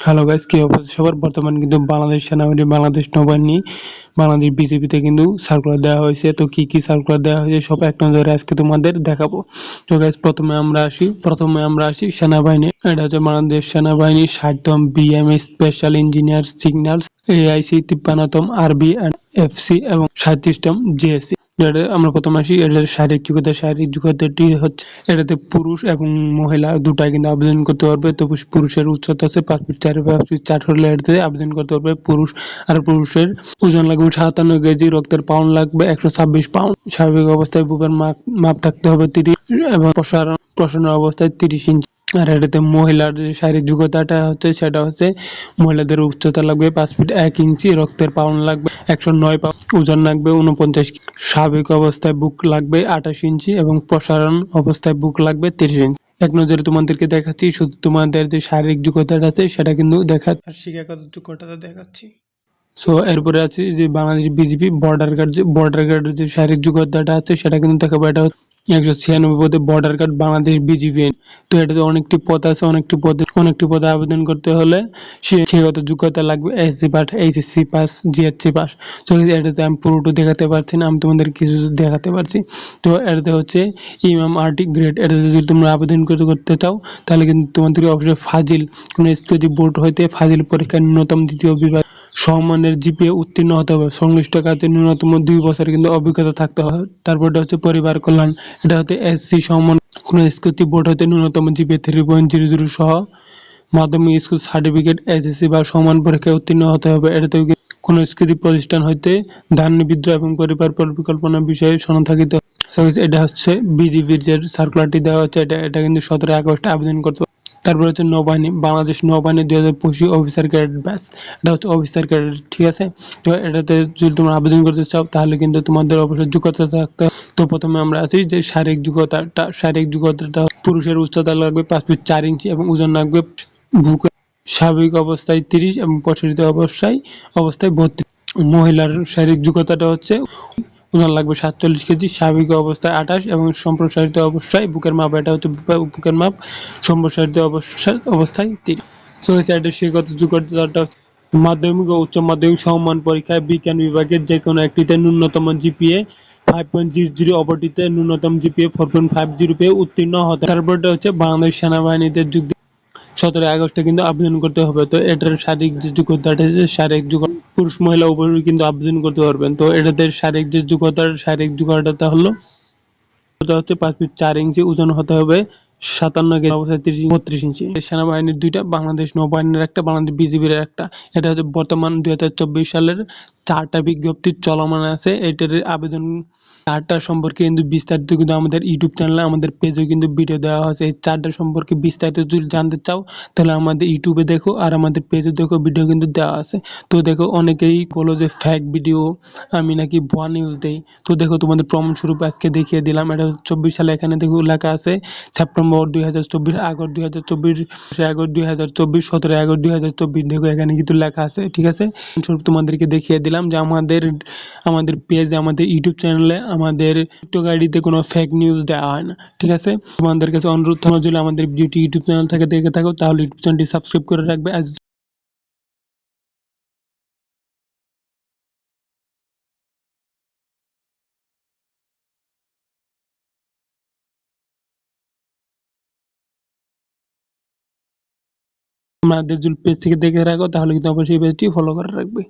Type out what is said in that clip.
Hello guys কি অবস্থা? সবার বর্তমান কিন্তু বাংলাদেশ সেনাবাহিনী, বাংলাদেশ নৌবাহিনী, বাংলাদেশ বিজেপিতে কিন্তু সার্কুলার দেওয়া হয়েছে। তো কি কি সার্কুলার দেওয়া হয়েছে সব এক নজরে আজকে তোমাদের দেখাবো। তো গাইস প্রথমে আমরা আসি, প্রথমে আমরা আসি সেনাবাহিনী। এটা হচ্ছে বাংলাদেশ সেনাবাহিনী ষাটতম BM special engineer signals AIC তিপ্পান্নতম RB and FC এবং সাঁত্রিশতম জিএসসি। এটা আমরা প্রথমে আসি এটার শারীরিক যোগ্যতা, শারীরিক যোগ্যতাটি হচ্ছে, এটাতে পুরুষ এবং মহিলা দুটাই কিন্তু আবেদন করতে পারবে। তো পুরুষের উচ্চতা আছে পাঁচ ফিট চার পাঁচ ফিট চার হলে এটাতে আবেদন করতে পারবে পুরুষ। আর পুরুষের ওজন লাগবে সাতান্ন কেজি, রক্তের পাউন্ড লাগবে একশো ছাব্বিশ পাউন্ড। স্বাভাবিক অবস্থায় বুকের মাপ মাপ থাকতে হবে তিরিশ এবং প্রসারণ প্রসারণ অবস্থায় তিরিশ ইঞ্চি। আর এটাতে মহিলার যে শারীরিক যোগ্যতাটা হচ্ছে সেটা হচ্ছে মহিলাদের উচ্চতা লাগবে পাঁচ ফিট এক ইঞ্চি রক্তের পাউন্ড লাগবে একশো নয় পাউন্ড ওজন লাগবে উনপঞ্চাশ স্বাভাবিক অবস্থায় বুক লাগবে আঠাশ ইঞ্চি এবং প্রসারণ অবস্থায় বুক লাগবে তিরিশ ইঞ্চি। এক নজরে তোমাদেরকে দেখাচ্ছি শুধু তোমাদের যে শারীরিক যোগ্যতাটা আছে সেটা কিন্তু দেখা আর শিক্ষাগত যোগ্যতাটা দেখাচ্ছি। সো এরপরে আছে যে বাংলাদেশ বিজেপি বর্ডার গার্ড যে বর্ডার গার্ডের যে শারীরিক যোগ্যতাটা আছে সেটা কিন্তু দেখাবো। এটা একশো ছিয়ানব্বই পদে বর্ডার গার্ড বাংলাদেশ বিজিবি তো এটাতে অনেকটি পদ আছে, অনেকটি পদে অনেকটি পদে আবেদন করতে হলে সে শিক্ষাগত যোগ্যতা লাগবে SC pass HSC pass GSC pass. তো এটাতে আমি পুরোটা দেখাতে পারছি না, আমি তোমাদের কিছু দেখাতে পারছি। তো এটাতে হচ্ছে ইমাম আর্টি গ্রেড এটাতে যদি তোমরা আবেদন করতে করতে চাও, তাহলে কিন্তু তোমাদেরকে অবশ্যই ফাজিল, কোনো স্কুল বোর্ড হইতে ফাজিল পরীক্ষার ন্যূনতম দ্বিতীয় বিভাগ সমমানের জিপিএ উত্তীর্ণ হতে হবে। সংশ্লিষ্ট কাজে ন্যূনতম দুই বছর কিন্তু অভিজ্ঞতা থাকতে হবে। তারপরটা হচ্ছে পরিবার কল্যাণ। এটা হচ্ছে এসসি সমমান কোনো স্কুতি বোর্ড হতে ন্যূনতম GPA three point zero zero সহ মাধ্যমিক স্কুল সার্টিফিকেট এসএসসি বা সমান পরীক্ষায় উত্তীর্ণ হতে হবে। এটাতে কোনো স্কৃতি প্রতিষ্ঠান হইতে ধান, বিদ্রোহ এবং পরিবার পরিকল্পনা বিষয়ে সনদ থাকিতে এটা হচ্ছে বিজিবির যে সার্কুলারটি দেওয়া হচ্ছে এটা এটা কিন্তু সতেরো আগস্ট আবেদন করতে তারপর হচ্ছে নৌবাহিনী, বাংলাদেশ নৌবাহিনী দুই হাজার পঁচিশ অফিসার ক্যাডেট ব্যাস এটা হচ্ছে অফিসার ক্যাডেট ঠিক আছে? তো এটাতে যদি তোমরা আবেদন করতে চাও, তাহলে কিন্তু তোমাদের অবশ্যই যোগ্যতা থাকতে তো প্রথমে আমরা আছি যে শারীরিক যোগ্যতাটা শারীরিক যোগ্যতাটা পুরুষের উচ্চতা লাগবে পাঁচ ফিট চার ইঞ্চি এবং ওজন লাগবে বুকে। স্বাভাবিক অবস্থায় তিরিশ এবং প্রসারিত অবস্থায় অবস্থায় বত্রিশ। মহিলার শারীরিক যোগ্যতাটা হচ্ছে ওজন লাগবে সাতচল্লিশ কেজি, স্বাভাবিক অবস্থায় আঠাশ এবং সম্প্রসারিত অবস্থায় বুকের মাপ, এটা হচ্ছে বুকের মাপ, সম্প্রসারিত অবস্থায় তিরিশ সো এই সাইডের শিক্ষাগত যোগ্যতাটা মাধ্যমিক ও উচ্চ মাধ্যমিক সমমান পরীক্ষায় বিজ্ঞান বিভাগের যে কোনো একটিতে ন্যূনতম GPA five point zero zero অপরটিতে ন্যূনতম GPA four point five zero পেয়ে উত্তীর্ণ হতে। তারপরটা হচ্ছে বাংলাদেশ সেনাবাহিনীতে যুগ সতেরোই আগস্টে কিন্তু আবেদন করতে হবে, তো এটার শারীরিক যে যোগ্যতাটা শারীরিক যোগ্যতা পুরুষ মহিলা উভয়ই কিন্তু আবেদন করতে পারবেন। তো এটাতে শারীরিক যে যোগ্যতার, শারীরিক যোগ্যতাটা হলো হচ্ছে পাঁচ ফিট চার ইঞ্চি, ওজন হতে হবে সাতান্ন কেজি, অবস্থায় তিরিশ বত্রিশ ইঞ্চি। সেনাবাহিনীর দুইটা, বাংলাদেশ নৌবাহিনীর একটা, বাংলাদেশ বিজিবির একটা। এটা হচ্ছে বর্তমান দুই হাজার চব্বিশ সালের চারটা বিজ্ঞপ্তি চলমান আছে। এটার আবেদন চারটা সম্পর্কে কিন্তু বিস্তারিত কিন্তু আমাদের ইউটিউব চ্যানেলে, আমাদের পেজে কিন্তু ভিডিও দেওয়া হয়েছে। এই চারটা সম্পর্কে বিস্তারিত যদি জানতে চাও, তাহলে আমাদের ইউটিউবে দেখো আর আমাদের পেজে দেখো ভিডিও কিন্তু দেওয়া আছে। তো দেখো অনেকেই বলো যে ফ্যাক ভিডিও আমি নাকি ভুয়া নিউজ দেই। তো দেখো তোমাদের প্রমাণ স্বরূপ আজকে দেখিয়ে দিলাম। এটা চব্বিশ সালে এখানে দেখো লেখা আছে, সেপ্টেম্বর দুই হাজার চব্বিশ, আগস্ট দুই হাজার চব্বিশ আগস্ট দুই হাজার চব্বিশ সতেরো আগস্ট দুই হাজার চব্বিশ। দেখো এখানে কিন্তু লেখা আছে, ঠিক আছে? স্বরূপ তোমাদেরকে দেখিয়ে দিলাম। যে আমাদের আমাদের পেজে আমাদের ইউটিউব চ্যানেলে আমাদের টিকটক আইডিতে কোনো ফেক নিউজ দেওয়া হয় না, ঠিক আছে? তোমাদের কাছে অনুরোধ তোমার যদি আমাদের ভিডিওটি ইউটিউব চ্যানেল থেকে দেখে থাকো, তাহলে ইউটিউব চ্যানেলটি সাবস্ক্রাইব করে রাখবে। আমাদের যদি পেজ থেকে দেখে রাখো, তাহলে কিন্তু অবশ্যই পেজটি ফলো করে রাখবে।